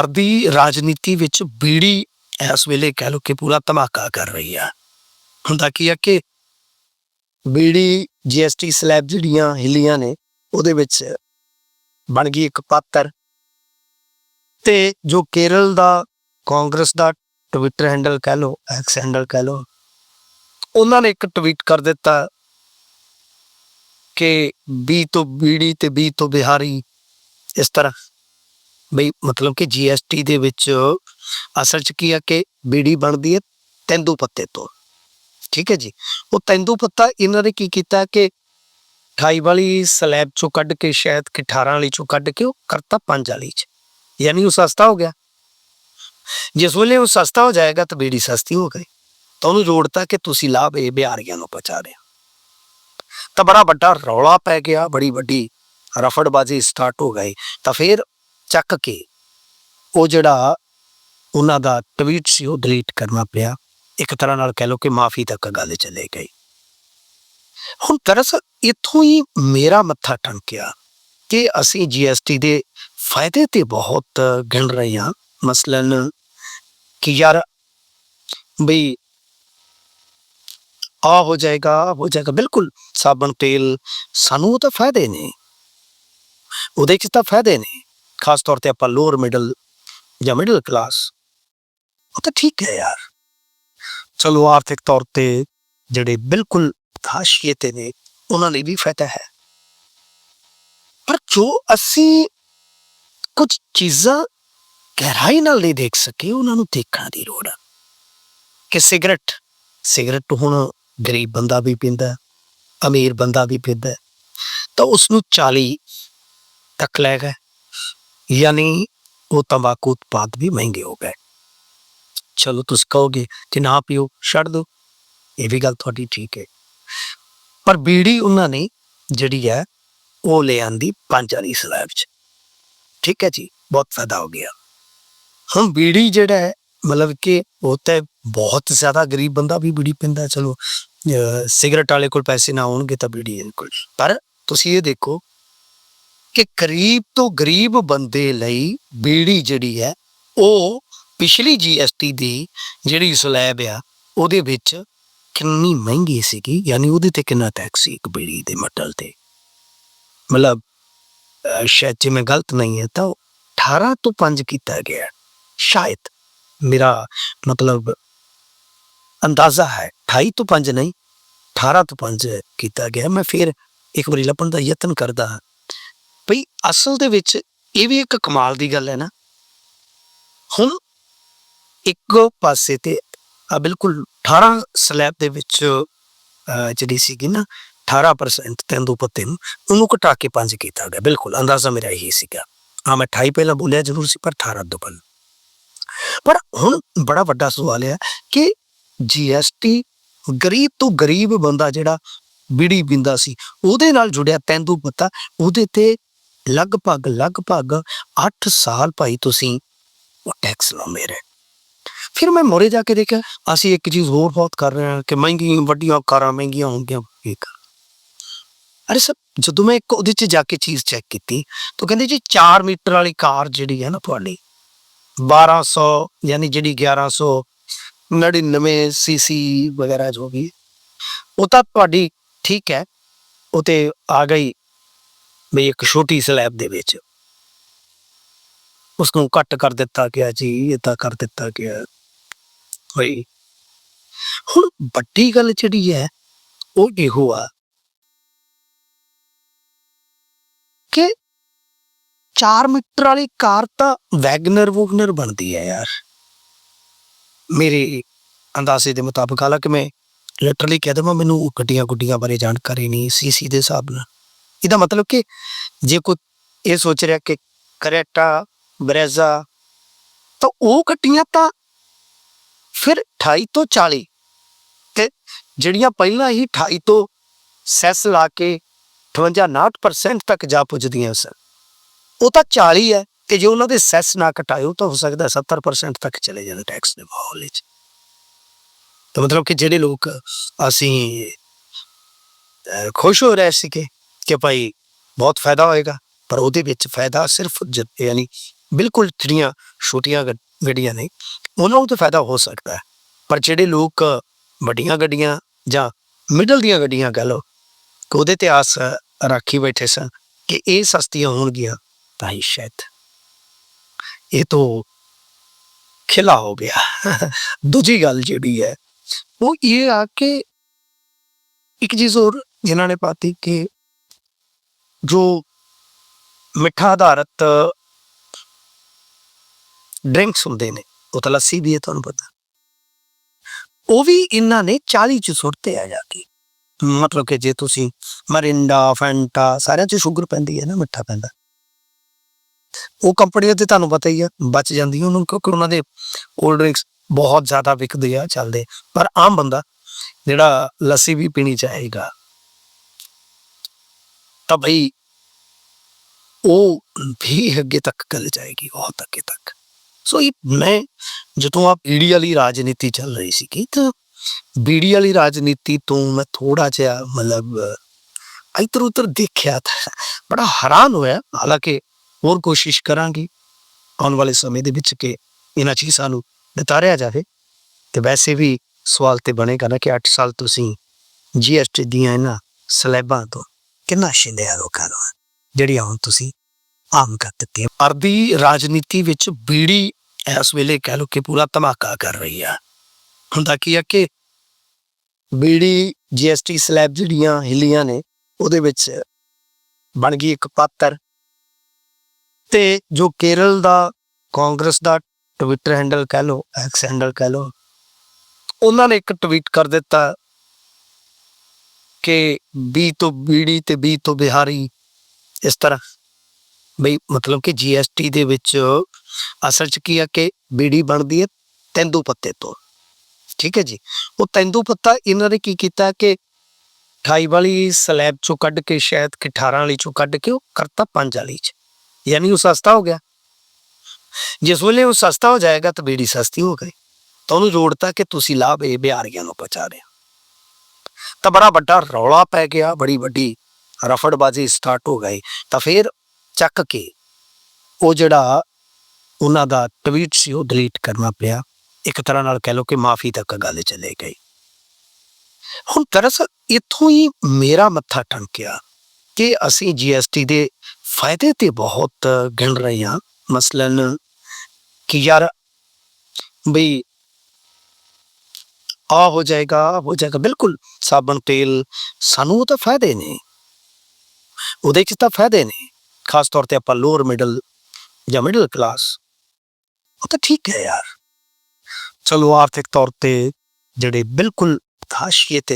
ਅਰਦੀ ਰਾਜਨੀਤੀ ਵਿੱਚ ਬੀੜੀ ਇਸ ਵੇਲੇ ਕਹਿ ਲੋ ਕਿ ਪੂਰਾ ਧਮਾਕਾ ਕਰ ਰਹੀ ਆ। ਹੁੰਦਾ ਕੀ ਆ ਕਿ ਬੀੜੀ ਜੀਐਸਟੀ ਸਲੈਬ ਜਿਹੜੀਆਂ ਹਿੱਲੀਆਂ ਨੇ, ਉਹਦੇ ਵਿੱਚ ਬਣ ਗਈ ਇੱਕ ਪਾਤਰ। ਤੇ ਜੋ ਕੇਰਲ ਦਾ, ਕਾਂਗਰਸ ਦਾ ਟਵਿੱਟਰ ਹੈਂਡਲ ਕਹਿ ਲੋ ਐਕਸ ਹੈਂਡਲ ਕਹਿ ਲੋ ਉਹਨਾਂ ਨੇ ਇੱਕ ਟਵੀਟ ਕਰ ਦਿੱਤਾ ਕਿ ਬੀ ਤੋਂ ਬੀੜੀ ਤੇ ਬੀ ਤੋਂ ਬਿਹਾਰੀ, ਇਸ ਤਰ੍ਹਾਂ। ਬਈ ਮਤਲਬ ਕਿ ਜੀਐਸਟੀ ਦੇ ਵਿੱਚ ਅਸਲ ਚ ਕੀ ਆ ਕਿ ਬੀੜੀ ਬਣਦੀ ਹੈ ਤੈਂਦੂ ਪੱਤੇ ਤੋਂ। ਠੀਕ ਹੈ ਜੀ? ਉਹ ਤੈਂਦੂ ਪੱਤਾ ਇਹਨਾਂ ਨੇ ਕੀ ਕੀਤਾ ਕਿ 28 ਵਾਲੀ ਸਲੈਬ ਚੋਂ ਕੱਢ ਕੇ ਸ਼ਾਇਦ ਕਿ 18 ਵਾਲੀ ਚੋਂ ਕੱਢ ਕੇ ਉਹ ਕਰਤਾ 5 ਵਾਲੀ ਚ। ਯਾਨੀ ਉਹ ਸਸਤਾ ਹੋ ਗਿਆ। ਜਿਸ ਵੇਲੇ ਉਹ ਸਸਤਾ ਹੋ ਜਾਏਗਾ ਤਾਂ ਬੀੜੀ ਸਸਤੀ ਹੋ ਗਈ। ਤਾਂ ਉਹਨੂੰ ਜੋੜਤਾ ਕਿ ਤੁਸੀਂ ਲਾਭ ਇਹ ਬਿਹਾਰੀਆਂ ਨੂੰ ਪਹੁੰਚਾ ਰਹੇ ਤਾਂ ਬੜਾ ਵੱਡਾ ਰੌਲਾ ਪੈ ਗਿਆ, ਬੜੀ ਵੱਡੀ ਰਫੜਬਾਜ਼ੀ ਸਟਾਰਟ ਹੋ ਗਈ। ਤਾਂ ਫਿਰ ਚੱਕ ਕੇ ਉਹ ਜਿਹੜਾ ਉਹਨਾਂ ਦਾ ਟਵੀਟ ਸੀ ਉਹ ਡਿਲੀਟ ਕਰਨਾ ਪਿਆ। ਇੱਕ ਤਰ੍ਹਾਂ ਨਾਲ ਕਹਿ ਲਓ ਕਿ ਮਾਫੀ ਤੱਕ ਗੱਲ ਚਲੇ ਗਈ। ਹੁਣ ਦਰਅਸਲ ਇੱਥੋਂ ਹੀ ਮੇਰਾ ਮੱਥਾ ਟੰਕਿਆ ਕਿ ਅਸੀਂ ਜੀਐਸਟੀ ਦੇ ਫਾਇਦੇ ਤੇ ਬਹੁਤ ਗਿਣ ਰਹੇ ਹਾਂ। ਮਸਲਨ ਕਿ ਯਾਰ ਬਈ ਆ ਹੋ ਜਾਏਗਾ ਆਹ ਹੋ ਜਾਏਗਾ। ਬਿਲਕੁਲ ਸਾਬਣ ਤੇਲ ਸਾਨੂੰ ਉਹ ਤਾਂ ਫਾਇਦੇ ਨੇ। ਉਹਦੇ ਚ ਤਾਂ ਫਾਇਦੇ ਨੇ। ਖਾਸ ਤੌਰ ਤੇ ਆਪਾਂ ਲੋਅਰ ਮਿਡਲ ਜਾਂ ਮਿਡਲ ਕਲਾਸ ਉਹ ਤਾਂ ਠੀਕ ਹੈ ਯਾਰ ਚਲੋ ਆਰਥਿਕ ਤੌਰ ਤੇ ਜਿਹੜੇ ਬਿਲਕੁਲ ਹਾਸ਼ੀਏ ਤੇ ਨੇ ਉਹਨਾਂ ਲਈ ਵੀ ਫਾਇਦਾ ਹੈ ਪਰ ਜੋ ਅਸੀਂ ਕੁਝ ਚੀਜ਼ਾਂ ਗਹਿਰਾਈ ਨਾਲ ਨਹੀਂ ਦੇਖ ਸਕੇ ਉਹਨਾਂ ਨੂੰ ਦੇਖਣ ਦੀ ਲੋੜ ਹੈ ਕਿ ਸਿਗਰਟ ਸਿਗਰਟ ਹੁਣ ਗਰੀਬ ਬੰਦਾ ਵੀ ਪੀਂਦਾ ਅਮੀਰ ਬੰਦਾ ਵੀ ਪੀਂਦਾ ਤਾਂ ਉਸ ਨੂੰ 40 ਤੱਕ ਲੈ ਗਏ ਯਾਨੀ ਉਹ ਤੰਬਾਕੂ ਉਤਪਾਦ ਵੀ ਮਹਿੰਗੇ ਹੋ ਗਏ। ਚਲੋ ਤੁਸੀਂ ਕਹੋਗੇ ਕਿ ਨਾ ਪੀਓ, ਛੱਡ ਦਿਓ। ਇਹ ਵੀ ਗੱਲ ਤੁਹਾਡੀ ਠੀਕ ਹੈ। ਪਰ ਬੀੜੀ ਉਹਨਾਂ ਨੇ ਜਿਹੜੀ ਹੈ, ਉਹ ਲੈ ਆਂਦੀ ਪੰਜ ਵਾਲੀ ਸਲੈਬ 'ਚ ਠੀਕ ਹੈ ਜੀ, ਬਹੁਤ ਫਾਇਦਾ ਹੋ ਗਿਆ। ਹੁਣ ਬੀੜੀ ਜਿਹੜਾ ਹੈ, ਮਤਲਬ ਕਿ ਉਹ ਤਾਂ ਬਹੁਤ ਜ਼ਿਆਦਾ ਗਰੀਬ ਬੰਦਾ ਵੀ ਬੀੜੀ ਪੀਂਦਾ ਚਲੋ ਸਿਗਰਟ ਵਾਲੇ ਕੋਲ ਪੈਸੇ ਨਾ ਹੋਣਗੇ ਤਾਂ ਬੀੜੀ ਕੋਲ ਪਰ ਤੁਸੀਂ ਇਹ ਦੇਖੋ ਕਿ ਗਰੀਬ ਤੋਂ ਗਰੀਬ ਬੰਦੇ ਲਈ ਬੀੜੀ ਜਿਹੜੀ ਹੈ, ਉਹ ਪਿਛਲੀ ਜੀਐਸਟੀ ਦੀ ਜਿਹੜੀ ਸਲੈਬ ਆ, ਉਹਦੇ ਵਿੱਚ ਕਿੰਨੀ ਮਹਿੰਗੀ ਸੀਗੀ, ਯਾਨੀ ਉਹਦੇ ਤੇ ਕਿੰਨਾ ਟੈਕਸ ਸੀ ਇੱਕ ਬੀੜੀ ਦੇ ਮਟਲ ਤੇ। ਮਤਲਬ ਸ਼ਾਇਦ ਜੇ ਮੈਂ ਗਲਤ ਨਹੀਂ ਹੈ ਤਾਂ ਉਹ 18 ਤੋਂ 5 ਕੀਤਾ ਗਿਆ। ਸ਼ਾਇਦ ਮੇਰਾ ਮਤਲਬ ਅੰਦਾਜ਼ਾ ਹੈ 28 ਤੋਂ 5 ਨਹੀਂ 18 ਤੋਂ 5 ਕੀਤਾ ਗਿਆ। ਮੈਂ ਫਿਰ ਇੱਕ ਵਾਰੀ ਲੱਭਣ ਦਾ ਯਤਨ ਕਰਦਾ ਹਾਂ। ਭਈ ਅਸਲ ਦੇ ਵਿੱਚ ਇਹ ਵੀ ਇੱਕ ਕਮਾਲ ਦੀ ਗੱਲ ਹੈ ਨਾ। ਹੁਣ ਇੱਕ ਪਾਸੇ ਤੇ ਆ ਬਿਲਕੁਲ 18 ਸਲੈਬ ਦੇ ਵਿੱਚ ਜਿਹੜੀ ਸੀਗੀ ਨਾ 18% ਤੇਂਦੂ ਪੱਤੇ ਨੂੰ, ਉਹਨੂੰ ਘਟਾ ਕੇ 5 ਕੀਤਾ ਗਿਆ। ਬਿਲਕੁਲ, ਅੰਦਾਜ਼ਾ ਮੇਰਾ ਇਹੀ ਸੀਗਾ। ਹਾਂ, ਮੈਂ 28 ਪਹਿਲਾਂ ਬੋਲਿਆ ਜ਼ਰੂਰ ਸੀ, ਪਰ 18 ਤੋਂ ਪਰ ਹੁਣ ਬੜਾ ਵੱਡਾ ਸਵਾਲ ਹੈ ਕਿ ਜੀਐਸਟੀ ਗਰੀਬ ਤੋਂ ਗਰੀਬ ਬੰਦਾ ਜਿਹੜਾ ਬੀੜੀ ਪੀਂਦਾ ਸੀ, ਉਹਦੇ ਨਾਲ ਜੁੜਿਆ ਤੈਂਦੂ ਪੱਤਾ, ਉਹਦੇ ਤੇ ਲਗਭਗ ਲਗਭਗ 8 ਸਾਲ ਭਾਈ ਤੁਸੀਂ ਟੈਕਸ ਲਾਉਂਦੇ ਰਹੇ। ਫਿਰ ਮੈਂ ਮੋਰੇ ਜਾ ਕੇ ਦੇਖਿਆ, ਅਸੀਂ ਇੱਕ ਚੀਜ਼ ਹੋਰ ਬਹੁਤ ਕਰ ਰਹੇ ਹਾਂ ਕਿ ਮਹਿੰਗੀ ਵੱਡੀਆਂ ਕਾਰਾਂ ਮਹਿੰਗੀਆਂ ਹੋਣਗੀਆਂ ਇਹ ਕਰ। ਅਰੇ ਸਰ, ਜਦੋਂ ਮੈਂ ਇੱਕ ਉਹਦੇ 'ਚ ਜਾ ਕੇ ਚੀਜ਼ ਚੈੱਕ ਕੀਤੀ, ਤਾਂ ਕਹਿੰਦੇ ਜੀ 4 ਮੀਟਰ ਵਾਲੀ ਕਾਰ ਜਿਹੜੀ ਹੈ ਨਾ ਤੁਹਾਡੀ 1200 ਯਾਨੀ ਜਿਹੜੀ 1199 ਸੀਸੀ ਵਗੈਰਾ ਜੋ ਵੀ ਉਹ ਤਾਂ ਤੁਹਾਡੀ ਠੀਕ ਹੈ, ਉਹ ਤੇ ਆ ਗਈ ਵੀ ਇੱਕ ਛੋਟੀ ਸਲੈਬ ਦੇ ਵਿੱਚ। ਉਸ ਨੂੰ ਕੱਟ ਕਰ ਦਿੱਤਾ ਗਿਆ ਜੀ ਇਦਾਂ ਕਰ ਦਿੱਤਾ ਗਿਆ। ਹੋਈ ਹੁਣ ਵੱਡੀ ਗੱਲ ਜਿਹੜੀ ਹੈ, ਉਹ ਇਹੋ ਆ ਕਿ 4 ਮੀਟਰ ਵਾਲੀ ਕਾਰ ਤਾਂ ਵੈਗਨਰ ਵੂਗਨਰ ਬਣਦੀ ਹੈ ਯਾਰ। ਮੇਰੇ ਅੰਦਾਜ਼ੇ ਦੇ ਮੁਤਾਬਕ ਹਾਲਾਂਕਿ ਮੈਂ ਲਿਟਰਲੀ ਕਹਿ ਦਵਾਂ, ਮੈਨੂੰ ਗੱਡੀਆਂ ਗੁੱਡੀਆਂ ਬਾਰੇ ਜਾਣਕਾਰੀ ਨਹੀਂ ਸੀਸੀ ਦੇ ਹਿਸਾਬ ਨਾਲ। ਇਹਦਾ ਮਤਲਬ ਕਿ ਜੇ ਕੋਈ ਇਹ ਸੋਚ ਰਿਹਾ ਕਿ ਕਰੇਟਾ, ਬਰੇਜ਼ਾ, ਤਾਂ ਉਹ ਕੱਟੀਆਂ ਤਾਂ ਫਿਰ 28 ਤੋਂ 40 ਤੇ ਜਿਹੜੀਆਂ ਪਹਿਲਾਂ ਹੀ 28 ਤੋਂ ਸੈਸ ਲਾ ਕੇ 58 59% ਤੱਕ ਜਾ ਪੁੱਜਦੀਆਂ ਸਨ, ਉਹ ਤਾਂ 40 ਹੈ ਤੇ ਜੇ ਉਹਨਾਂ ਦੇ ਸੈਸ ਨਾ ਘਟਾਇਓ ਤਾਂ ਹੋ ਸਕਦਾ 70% ਤੱਕ ਚਲੇ ਜਾਣ ਟੈਕਸ ਦੇ ਮਾਹੌਲ ਵਿੱਚ। ਤਾਂ ਮਤਲਬ ਕਿ ਜਿਹੜੇ ਲੋਕ ਅਸੀਂ ਖੁਸ਼ ਹੋ ਰਹੇ ਸੀਗੇ ਕਿ ਕਿ ਭਾਈ ਬਹੁਤ ਫਾਇਦਾ ਹੋਏਗਾ, ਪਰ ਉਹਦੇ ਵਿੱਚ ਫਾਇਦਾ ਸਿਰਫ ਯਾਨੀ ਬਿਲਕੁਲ ਜਿਹੜੀਆਂ ਛੋਟੀਆਂ ਗੱਡੀਆਂ ਨੇ ਉਹਨਾਂ ਨੂੰ ਤਾਂ ਫਾਇਦਾ ਹੋ ਸਕਦਾ ਹੈ। ਪਰ ਜਿਹੜੇ ਲੋਕ ਵੱਡੀਆਂ ਗੱਡੀਆਂ ਜਾਂ ਮਿਡਲ ਦੀਆਂ ਗੱਡੀਆਂ ਕਹ ਲਓ, ਕਿ ਉਹਦੇ ਤੇ ਆਸ ਰੱਖੀ ਬੈਠੇ ਸਨ ਕਿ ਇਹ ਸਸਤੀਆਂ ਹੋਣਗੀਆਂ, ਤਾਂ ਹੀ ਸ਼ਾਇਦ ਇਹ ਤੋਂ ਖਿਲਾ ਹੋ ਗਿਆ। ਦੂਜੀ ਗੱਲ ਜਿਹੜੀ ਹੈ, ਉਹ ਇਹ ਆ ਕਿ ਇੱਕ ਚੀਜ਼ ਹੋਰ ਜਿਨ੍ਹਾਂ ਨੇ ਪਾਤੀ ਕਿ ਜੋ ਮਿੱਠਾ ਆਧਾਰਤ ਡਰਿੰਕਸ ਹੁੰਦੇ ਨੇ, ਉਹ ਤਾਂ ਲੱਸੀ ਵੀ ਹੈ, ਤੁਹਾਨੂੰ ਪਤਾ। ਉਹ ਵੀ ਇਹਨਾਂ ਨੇ 40 ਚ ਸੁੱਟਤੇ ਆ ਜਾ ਕੇ। ਮਤਲਬ ਕਿ ਜੇ ਤੁਸੀਂ ਮਰਿੰਡਾ, ਫੈਂਟਾ, ਸਾਰਿਆਂ ਚ ਸ਼ੂਗਰ ਪੈਂਦੀ ਹੈ ਨਾ, ਮਿੱਠਾ ਪੈਂਦਾ। ਉਹ ਕੰਪਨੀਆਂ ਤੇ ਤੁਹਾਨੂੰ ਪਤਾ ਹੀ ਆ, ਬਚ ਜਾਂਦੀ ਉਹਨਾਂ, ਕਿਉਂਕਿ ਉਹਨਾਂ ਦੇ ਕੋਲਡ ਡਰਿੰਕਸ ਬਹੁਤ ਜ਼ਿਆਦਾ ਵਿਕਦੇ ਆ, ਚੱਲਦੇ ਪਰ ਆਮ ਬੰਦਾ ਜਿਹੜਾ ਲੱਸੀ ਵੀ ਪੀਣੀ ਚਾਹੇਗਾ ਤਾਂ ਭਈ ਉਹ ਵੀ ਅੱਗੇ ਤੱਕ ਗੱਲ ਜਾਏਗੀ ਬਹੁਤ ਅੱਗੇ ਤੱਕ। ਸੋ ਇਹ ਮੈਂ ਜਦੋਂ ਆ ਬੀੜੀ ਵਾਲੀ ਰਾਜਨੀਤੀ ਚੱਲ ਰਹੀ ਸੀ ਕਿ ਤਾਂ ਬੀੜੀ ਵਾਲੀ ਰਾਜਨੀਤੀ ਤੋਂ ਮੈਂ ਥੋੜਾ ਜਿਹਾ ਮਤਲਬ ਇਧਰ ਉਧਰ ਦੇਖਿਆ ਤਾਂ ਬੜਾ ਹੈਰਾਨ ਹੋਇਆ। ਹਾਲਾਂਕਿ ਹੋਰ ਕੋਸ਼ਿਸ਼ ਕਰਾਂਗੀ ਆਉਣ ਵਾਲੇ ਸਮੇਂ ਦੇ ਵਿੱਚ ਕਿ ਇਹਨਾਂ ਚੀਜ਼ਾਂ ਨੂੰ ਨਿਤਾਰਿਆ ਜਾਵੇ। ਤੇ ਵੈਸੇ ਵੀ ਸਵਾਲ ਤੇ ਬਣੇਗਾ ਨਾ ਕਿ 8 ਸਾਲ ਤੁਸੀਂ ਜੀਐਸਟੀ ਦੀਆਂ ਇਹਨਾਂ ਸਲੈਬਾਂ ਤੋਂ ਕਿੰਨਾ ਛਿੰਦਿਆ ਲੋਕਾਂ ਨੂੰ ਜਿਹੜੀਆਂ ਹੁਣ ਤੁਸੀਂ ਆਮ ਕਰ ਦਿੱਤੀਆਂ। ਅਰਦੀ ਰਾਜਨੀਤੀ ਵਿੱਚ ਬੀੜੀ ਇਸ ਵੇਲੇ ਕਹਿ ਲੋ ਕਿ ਪੂਰਾ ਧਮਾਕਾ ਕਰ ਰਹੀ ਆ। ਹੁੰਦਾ ਕੀ ਆ ਕਿ ਬੀੜੀ ਜੀਐਸਟੀ ਸਲੈਬ ਜਿਹੜੀਆਂ ਹਿੱਲੀਆਂ ਨੇ, ਉਹਦੇ ਵਿੱਚ ਬਣ ਗਈ ਇੱਕ ਪਾਤਰ। ਤੇ ਜੋ ਕੇਰਲ ਦਾ, ਕਾਂਗਰਸ ਦਾ ਟਵਿੱਟਰ ਹੈਂਡਲ ਕਹਿ ਲੋ ਐਕਸ ਹੈਂਡਲ ਕਹਿ ਲੋ ਉਹਨਾਂ ਨੇ ਇੱਕ ਟਵੀਟ ਕਰ ਦਿੱਤਾ ਕਿ ਬੀ ਤੋਂ ਬੀੜੀ ਤੇ ਬੀ ਤੋਂ ਬਿਹਾਰੀ ਇਸ ਤਰ੍ਹਾਂ। ਬਈ ਮਤਲਬ ਕਿ ਜੀਐਸਟੀ ਦੇ ਵਿੱਚ ਅਸਲ ਚ ਕੀ ਆ ਕਿ ਬੀੜੀ ਬਣਦੀ ਹੈ ਤੈਂਦੂ ਪੱਤੇ ਤੋਂ। ਠੀਕ ਹੈ ਜੀ? ਉਹ ਤੈਂਦੂ ਪੱਤਾ ਇਹਨਾਂ ਨੇ ਕੀ ਕੀਤਾ ਕਿ 28 ਵਾਲੀ ਸਲੈਬ ਚੋਂ ਕੱਢ ਕੇ ਸ਼ਾਇਦ ਕਿ 18 ਵਾਲੀ ਚੋਂ ਕੱਢ ਕੇ ਉਹ ਕਰਤਾ 5 ਵਾਲੀ ਚ। ਯਾਨੀ ਉਹ ਸਸਤਾ ਹੋ ਗਿਆ। ਜਿਸ ਵੇਲੇ ਉਹ ਸਸਤਾ ਹੋ ਜਾਏਗਾ ਤਾਂ ਬੀੜੀ ਸਸਤੀ ਹੋ ਗਈ। ਤਾਂ ਉਹਨੂੰ ਜੋੜਤਾ ਕਿ ਤੁਸੀਂ ਲਾਭ ਇਹ ਬਿਹਾਰੀਆਂ ਨੂੰ ਪਹੁੰਚਾ ਰਹੇ ਹੋ। ਤਾਂ ਬੜਾ ਵੱਡਾ ਰੌਲਾ ਪੈ ਗਿਆ, ਬੜੀ ਵੱਡੀ ਰਫੜਬਾਜ਼ੀ ਸਟਾਰਟ ਹੋ ਗਈ। ਤਾਂ ਫਿਰ ਚੱਕ ਕੇ ਉਹ ਜਿਹੜਾ ਉਹਨਾਂ ਦਾ ਟਵੀਟ ਸੀ, ਉਹ ਡਿਲੀਟ ਕਰਨਾ ਪਿਆ। ਇੱਕ ਤਰ੍ਹਾਂ ਨਾਲ ਕਹਿ ਲਓ ਕਿ ਮਾਫੀ ਤੱਕ ਗੱਲ ਚਲੇ ਗਈ। ਹੁਣ ਦਰਅਸਲ ਇੱਥੋਂ ਹੀ ਮੇਰਾ ਮੱਥਾ ਟੰਕਿਆ ਕਿ ਅਸੀਂ ਜੀਐਸਟੀ ਦੇ ਫਾਇਦੇ ਤੇ ਬਹੁਤ ਗਿਣ ਰਹੇ ਹਾਂ। ਮਸਲਨ ਕਿ ਯਾਰ ਬਈ ਆ ਹੋ ਜਾਏਗਾ ਹੋ ਜਾਏਗਾ। ਬਿਲਕੁਲ, ਸਾਬਣ, ਤੇਲ ਸਾਨੂੰ ਉਹ ਤਾਂ ਫਾਇਦੇ ਨੇ। ਉਹਦੇ ਚ ਤਾਂ ਫਾਇਦੇ ਨੇ। ਖਾਸ ਤੌਰ ਤੇ ਆਪਾਂ ਲੋਅਰ ਮਿਡਲ ਜਾਂ ਮਿਡਲ ਕਲਾਸ ਉਹ ਤਾਂ ਠੀਕ ਹੈ ਯਾਰ। ਚਲੋ ਆਰਥਿਕ ਤੌਰ ਤੇ ਜਿਹੜੇ ਬਿਲਕੁਲ ਹਾਸ਼ੀਏ ਤੇ